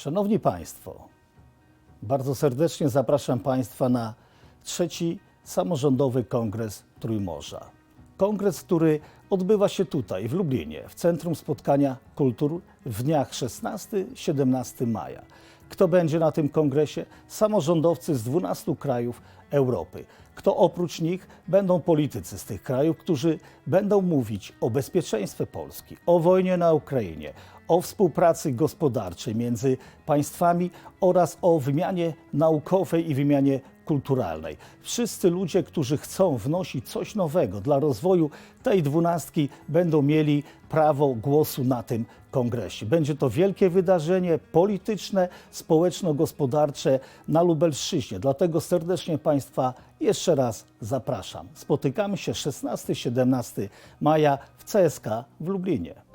Szanowni Państwo, bardzo serdecznie zapraszam Państwa na trzeci samorządowy kongres Trójmorza. Kongres, który odbywa się tutaj, w Lublinie, w Centrum Spotkania Kultur w dniach 16-17 maja. Kto będzie na tym kongresie? Samorządowcy z 12 krajów Europy. Kto oprócz nich? Będą politycy z tych krajów, którzy będą mówić o bezpieczeństwie Polski, o wojnie na Ukrainie, o współpracy gospodarczej między państwami oraz o wymianie naukowej i wymianie kulturalnej. Wszyscy ludzie, którzy chcą wnosić coś nowego dla rozwoju tej dwunastki, będą mieli prawo głosu na tym kongresie. Będzie to wielkie wydarzenie polityczne, społeczno-gospodarcze na Lubelszczyźnie. Dlatego serdecznie Państwa jeszcze raz zapraszam. Spotykamy się 16-17 maja w CSK w Lublinie.